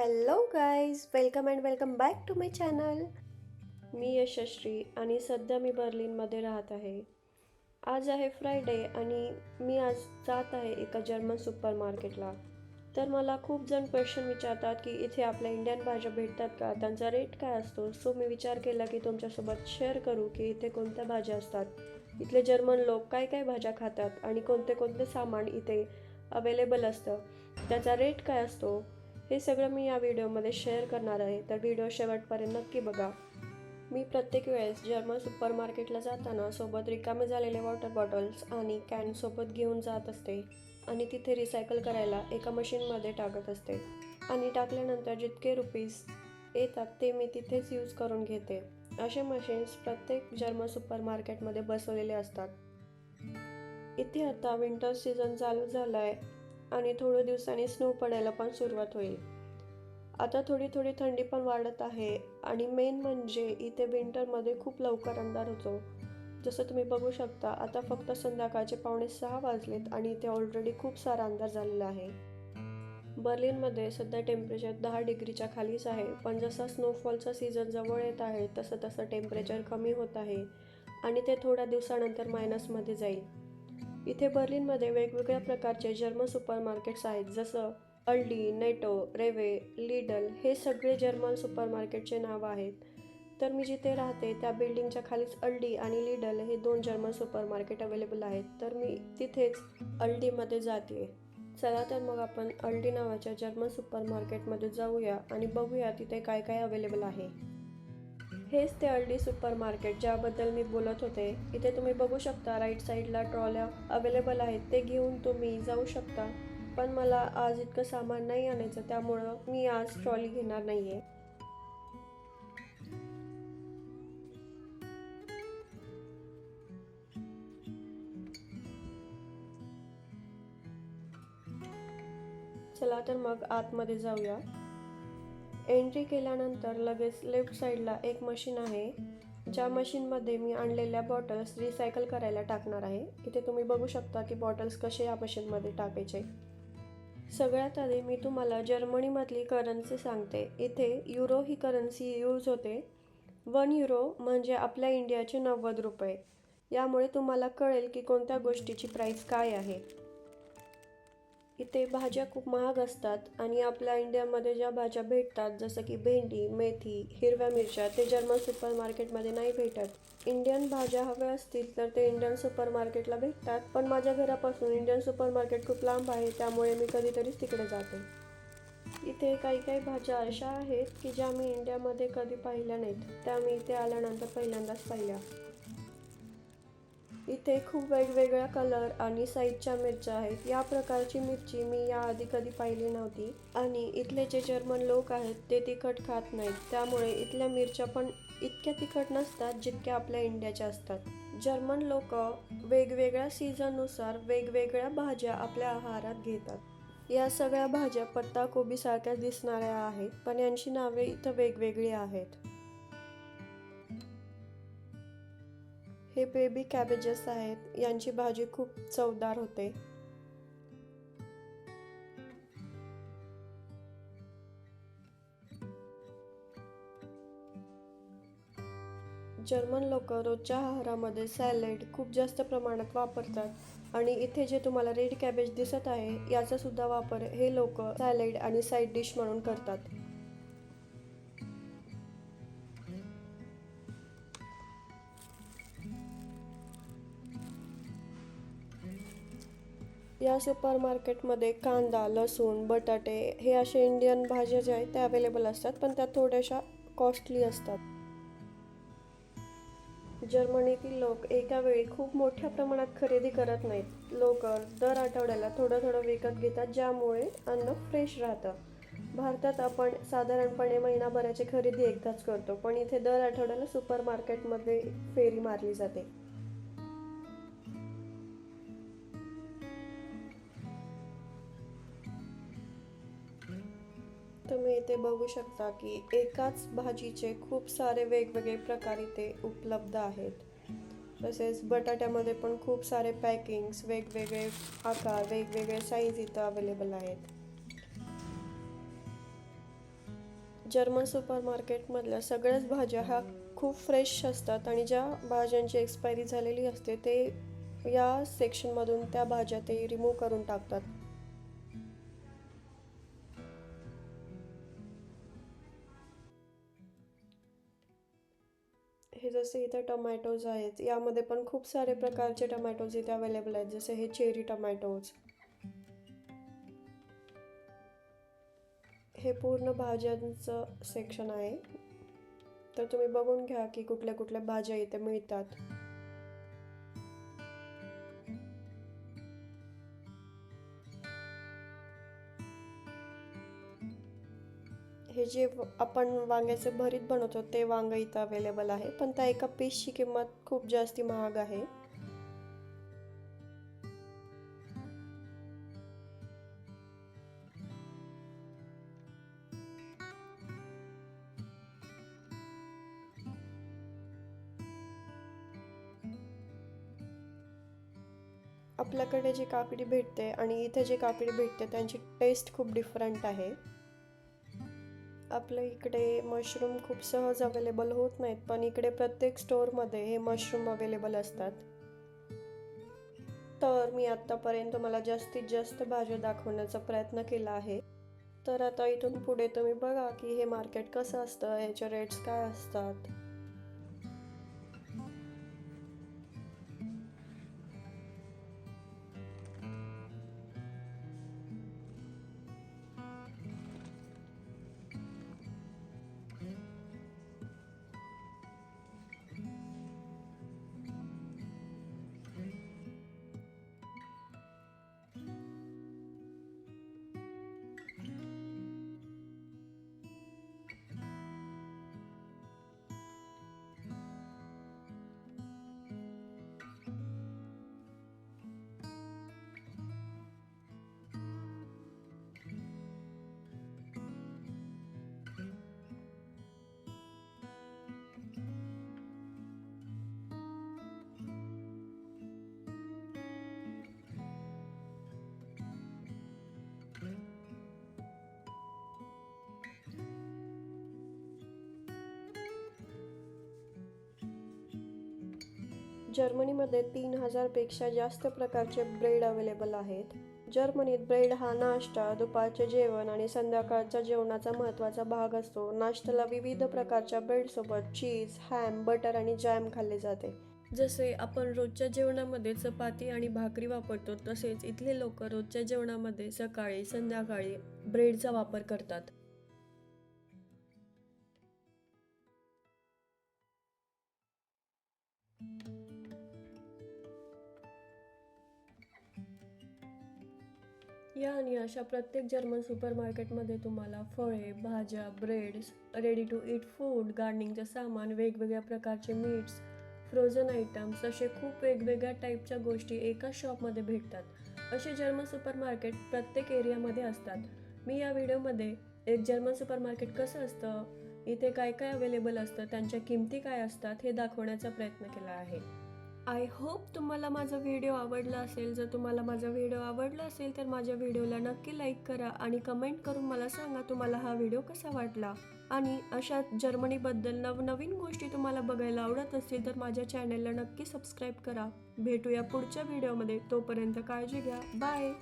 Hello guys welcome and welcome back to my channel मी यशश्री आणि सध्या मी बर्लिनमध्ये राहत आहे. आज आहे फ्रायडे आणि मी आज जात आहे एका जर्मन सुपर मार्केटला तर मला खूप जण क्वेश्चन विचारतात की इथे आपल्या इंडियन भाज्या भेटतात का? त्यांचा रेट काय असतो? सो मी विचार केला की तुमच्यासोबत शेअर करू की इथे कोणत्या भाज्या असतात? इथले जर्मन लोक काय काय भाज्या खातात आणि कोणते कोणते सामान इथे अवेलेबल असतं? त्याचा रेट काय असतो? हे सगळं मी या व्हिडिओमध्ये शेअर करणार आहे. तर व्हिडिओ शेवटपर्यंत नक्की बघा. मी प्रत्येक वेळेस जर्मन सुपर मार्केटला जाताना सोबत रिकामे झालेले वॉटर बॉटल्स आणि कॅनसोबत घेऊन जात असते आणि तिथे रिसायकल करायला एका मशीनमध्ये टाकत असते. आणि टाकल्यानंतर जितके रुपीज येतात ते मी तिथेच यूज करून घेते. असे मशीन्स प्रत्येक जर्मन सुपर मार्केटमध्ये बसवलेले असतात. इथे आता विंटर सीझन चालू झाला आहे आणि थोड्या दिवसांनी स्नो पडायला पण सुरुवात होईल. आता थोडी थोडी थंडी पण वाढत आहे आणि मेन म्हणजे इथे विंटरमध्ये खूप लवकर अंधार होतो. जसं तुम्ही बघू शकता आता फक्त संध्याकाळचे पावणे सहा वाजलेत आणि इथे ऑलरेडी खूप सारा अंधार झालेला आहे. बर्लिनमध्ये सध्या टेम्परेचर दहा डिग्रीच्या खालीच आहे पण जसा स्नोफॉलचा सीझन जवळ येत आहे तसं तसं टेम्परेचर कमी होत आहे आणि ते थोड्या दिवसानंतर मायनसमध्ये जाईल. इथे बर्लिनमध्ये वेगवेगळ्या प्रकारचे जर्मन सुपर मार्केट्स आहेत जसं अल्डी नेटो रेवे लिडल हे सगळे जर्मन सुपर मार्केटचे नाव आहेत. तर मी जिथे राहते त्या बिल्डिंगच्या खालीच अल्डी आणि लिडल हे दोन जर्मन सुपर मार्केट अवेलेबल आहेत. तर मी तिथेच अल्डीमध्ये जाते. चला तर मग आपण अल्डी नावाच्या जर्मन सुपर मार्केटमध्ये जाऊया आणि बघूया तिथे काय काय अवेलेबल आहे. हेच ते अल्डी सुपर मार्केट ज्याबद्दल मी बोलत होते. इथे तुम्ही बघू शकता राईट साईडला ट्रॉल्या अवेलेबल आहेत. ते घेऊन तुम्ही जाऊ शकता. पण मला आज इतकं सामान नाही आणायचं त्यामुळं मी आज ट्रॉली घेणार नाही आहे चला तर मग आतमध्ये जाऊया. एंट्री केल्यानंतर लगेच लेफ्ट साईडला एक मशीन आहे. ज्या मशीनमध्ये मी आणलेल्या बॉटल्स रिसायकल करायला टाकणार आहे. इथे तुम्ही बघू शकता की बॉटल्स कसे या मशीनमध्ये टाकायचे. सगळ्यात आधी मी तुम्हाला जर्मनीमधली करन्सी सांगते. इथे युरो ही करन्सी यूज होते. वन युरो म्हणजे आपल्या इंडियाचे नव्वद रुपये. यामुळे तुम्हाला कळेल की कोणत्या गोष्टीची प्राईस काय आहे. इथे भाज्या खूप महाग असतात आणि आपल्या इंडियामध्ये ज्या भाज्या भेटतात जसं की भेंडी मेथी हिरव्या मिरच्या ते जर्मन सुपर मार्केटमध्ये नाही भेटत. इंडियन भाज्या हव्या असतील तर ते इंडियन सुपर मार्केटला भेटतात पण माझ्या घरापासून इंडियन सुपर मार्केट खूप लांब आहे त्यामुळे मी कधीतरीच तिकडे जाते. इथे काही काही भाज्या अशा आहेत की ज्या मी इंडियामध्ये कधी पाहिल्या नाहीत. त्या मी इथे आल्यानंतर पहिल्यांदाच पाहिल्या. इथे खूप वेगवेगळ्या कलर आणि साईजच्या मिरच्या आहेत. या प्रकारची मिरची मी याआधी कधी पाहिली नव्हती. आणि इथले जे जर्मन लोक आहेत ते तिखट खात नाहीत. त्यामुळे इथल्या मिरच्या पण इतक्या तिखट नसतात जितक्या आपल्या इंडियाच्या असतात. जर्मन लोक वेगवेगळ्या सीझननुसार वेगवेगळ्या भाज्या आपल्या आहारात घेतात. या सगळ्या भाज्या पत्ता कोबीसारख्या दिसणाऱ्या आहेत पण यांची नावे इथं वेगवेगळी आहेत. हे बेबी कॅबेजेस आहेत यांची भाजी खूप चवदार होते. जर्मन लोक रोजच्या आहारामध्ये सॅलेड खूप जास्त प्रमाणात वापरतात आणि इथे जे तुम्हाला रेड कॅबेज दिसत आहे याचा सुद्धा वापर हे लोक सॅलेड आणि साईड डिश म्हणून करतात. या सुपर मार्केटमध्ये कांदा लसूण बटाटे हे असे इंडियन भाज्या ज्या आहेत त्या अवेलेबल असतात पण त्या थोड्याशा कॉस्टली असतात. जर्मनीतील लोक एका वेळी खूप मोठ्या प्रमाणात खरेदी करत नाहीत. लोक दर आठवड्याला थोडं थोडं विकत घेतात ज्यामुळे अन्न फ्रेश राहतं. भारतात आपण साधारणपणे महिनाभराची खरेदी एकदाच करतो पण इथे दर आठवड्याला सुपर मार्केटमध्ये फेरी मारली जाते. तुम्ही इथे बघू शकता की एकाच भाजीचे खूप सारे वेगवेगळे प्रकार इथे उपलब्ध आहेत. तसेच बटाट्यामध्ये पण खूप सारे पॅकिंग्स वेगवेगळे आकार वेगवेगळे साईज इथं अवेलेबल आहेत. जर्मन सुपर मार्केटमधल्या सगळ्याच भाज्या ह्या खूप फ्रेश असतात आणि ज्या भाज्यांची एक्सपायरी झालेली असते ते या सेक्शनमधून त्या भाज्या ते रिमूव्ह करून टाकतात. जसे इथे टोमॅटोज आहेत यामध्ये पण खूप सारे प्रकारचे टमॅटोज इथे अवेलेबल आहेत जसे हे चेरी टमॅटोज हे पूर्ण भाज्यांचं सेक्शन आहे. तर तुम्ही बघून घ्या की कुठल्या कुठल्या भाज्या इथे मिळतात. हे जे आपण वांग्याचे भरीत बनवतो ते वांग इथं अवेलेबल आहे. पण त्या एका पीसची किंमत खूप जास्ती महाग आहे. आपल्याकडे जी काकडी भेटते आणि इथे जी काकडी भेटते त्यांची टेस्ट खूप डिफरंट आहे. आपल्या इकडे मशरूम खूप सहज अवेलेबल होत नाहीत पण इकडे प्रत्येक स्टोअरमध्ये हे मशरूम अवेलेबल असतात. तर मी आत्तापर्यंत मला जास्तीत जास्त भाज्या दाखवण्याचा प्रयत्न केला आहे. तर आता इथून पुढे तुम्ही बघा की हे मार्केट कसं असतं ह्याचे रेट्स काय असतात. जर्मनीमध्ये तीन हजारपेक्षा जास्त प्रकारचे ब्रेड अवेलेबल आहेत. जर्मनीत ब्रेड हा नाश्ता दुपारचे जेवण आणि संध्याकाळच्या जेवणाचा महत्त्वाचा भाग असतो. नाश्त्याला विविध प्रकारच्या ब्रेडसोबत चीज हॅम बटर आणि जॅम खाल्ले जाते. जसे आपण रोजच्या जेवणामध्ये चपाती आणि भाकरी वापरतो तसेच इथले लोक रोजच्या जेवणामध्ये सकाळी संध्याकाळी ब्रेडचा वापर करतात. या आणि अशा प्रत्येक जर्मन सुपर मार्केटमध्ये तुम्हाला फळे भाज्या breads ready to eat food गार्डनिंगचं सामान वेगवेगळ्या प्रकारचे मीट्स फ्रोझन आयटम्स असे खूप वेगवेगळ्या टाईपच्या गोष्टी एकाच शॉपमध्ये भेटतात. असे जर्मन सुपर मार्केट प्रत्येक एरियामध्ये असतात. मी या व्हिडिओमध्ये एक जर्मन सुपर मार्केट कसं असतं इथे काय काय अवेलेबल असतं त्यांच्या किमती काय असतात हे दाखवण्याचा प्रयत्न केला आहे. आय होप तुम्हाला माझा व्हिडिओ आवडला असेल. जर तुम्हाला माझा व्हिडिओ आवडला असेल तर माझ्या व्हिडिओला नक्की लाईक करा आणि कमेंट करून मला सांगा तुम्हाला हा व्हिडिओ कसा वाटला. आणि अशा जर्मनीबद्दल नवनवीन गोष्टी तुम्हाला बघायला आवडत असतील तर माझ्या चॅनलला नक्की सबस्क्राईब करा. भेटूया पुढच्या व्हिडिओमध्ये तोपर्यंत काळजी घ्या. बाय